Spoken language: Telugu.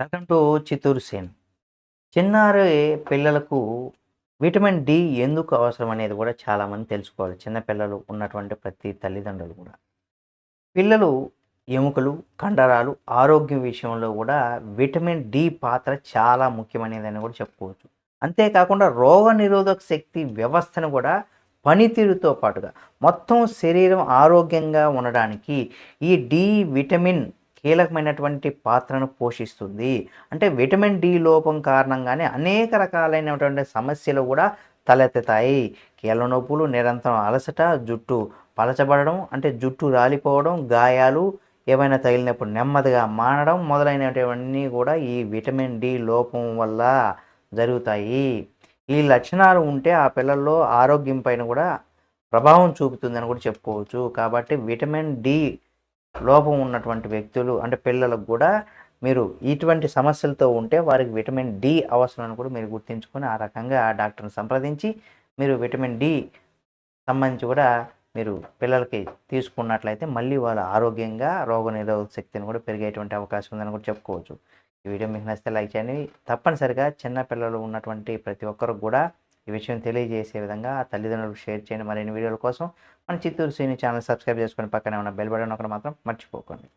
Welcome to Chittoor Sen. చిన్నారి పిల్లలకు విటమిన్ డి ఎందుకు అవసరం అనేది కూడా చాలామంది తెలుసుకోవాలి. చిన్నపిల్లలు ఉన్నటువంటి ప్రతి తల్లిదండ్రులు కూడా. పిల్లలు ఎముకలు కండరాలు ఆరోగ్యం విషయంలో కూడా విటమిన్ డి పాత్ర చాలా ముఖ్యమైనదని కూడా చెప్పుకోవచ్చు. అంతేకాకుండా రోగ నిరోధక శక్తి వ్యవస్థను కూడా పనితీరుతో పాటుగా మొత్తం శరీరం ఆరోగ్యంగా ఉండడానికి ఈ డి విటమిన్ కీలకమైనటువంటి పాత్రను పోషిస్తుంది. అంటే విటమిన్ డి లోపం కారణంగానే అనేక రకాలైనటువంటి సమస్యలు కూడా తలెత్తుతాయి. కీళ్ళ నొప్పులు నిరంతరం అలసట జుట్టు పలచబడడం అంటే జుట్టు రాలిపోవడం గాయాలు ఏమైనా తగిలినప్పుడు నెమ్మదిగా మానడం మొదలైనటువన్నీ కూడా ఈ విటమిన్ డి లోపం వల్ల జరుగుతాయి. ఈ లక్షణాలు ఉంటే ఆ పిల్లల్లో ఆరోగ్యం పైన కూడా ప్రభావం చూపుతుందని కూడా చెప్పుకోవచ్చు. కాబట్టి విటమిన్ డి లోపం ఉన్నటువంటి వ్యక్తులు అంటే పిల్లలకు కూడా మీరు ఇటువంటి సమస్యలతో ఉంటే వారికి విటమిన్ డి అవసరం కూడా మీరు గుర్తించుకొని ఆ రకంగా డాక్టర్ని సంప్రదించి మీరు విటమిన్ డి సంబంధించి కూడా మీరు పిల్లలకి తీసుకున్నట్లయితే మళ్ళీ వాళ్ళు ఆరోగ్యంగా రోగనిరోధక శక్తిని కూడా పెరిగేటువంటి అవకాశం ఉందని కూడా చెప్పుకోవచ్చు. ఈ వీడియో మీకు నచ్చితే లైక్ చేయండి. తప్పనిసరిగా చిన్న పిల్లలు ఉన్నటువంటి ప్రతి ఒక్కరికి కూడా ఈ విషయం తెలియజేసే విధంగా ఆ తల్లిదండ్రులకు షేర్ చేయండి. మరిన్ని వీడియోల కోసం మన చిత్తూరు సీని ఛానల్ సబ్స్క్రైబ్ చేసుకొని పక్కనే ఉన్న బెల్ బటన్ ఒకటి మాత్రం మర్చిపోకండి.